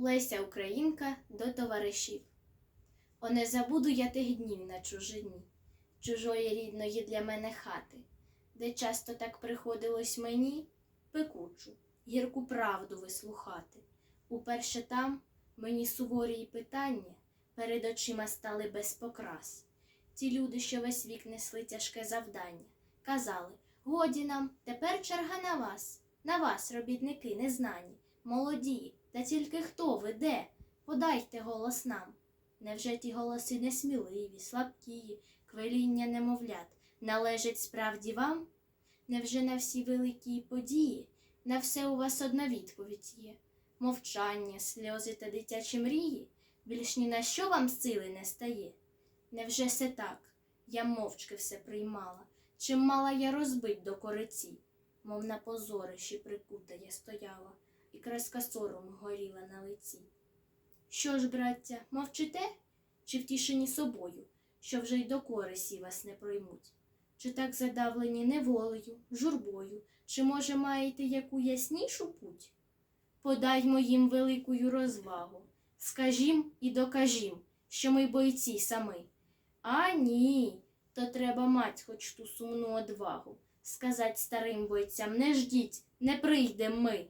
Леся Українка до товаришів. О, не забуду я тих днів на чужині, чужої рідної для мене хати, де часто так приходилось мені пекучу, гірку правду вислухати. Уперше там мені суворі й питання перед очима стали без покрас. Ті люди, що весь вік несли тяжке завдання, казали годі нам, тепер черга на вас, на вас, робітники незнані, молоді, та тільки хто ви де? Подайте голос нам. Невже ті голоси несміливі, слабкі, квеління немовлят належать справді вам? Невже на всі великі події, на все у вас одна відповідь є? Мовчання, сльози та дитячі мрії? Більш ні на що вам сили не стає? Невже все так? Я мовчки все приймала, чим мала я розбить до кориці, мов на позорищі прикута я стояла, і краска сорому горіла на лиці. Що ж, браття, мовчите? Чи втішені собою, що вже й до корисі вас не проймуть? Чи так задавлені неволею, журбою, чи, може, маєте яку яснішу путь? Подаймо їм великую розвагу, скажім і докажім, що ми бойці самі. А ні, то треба мать хоч ту сумну одвагу, сказать старим бойцям не ждіть, не прийдем ми.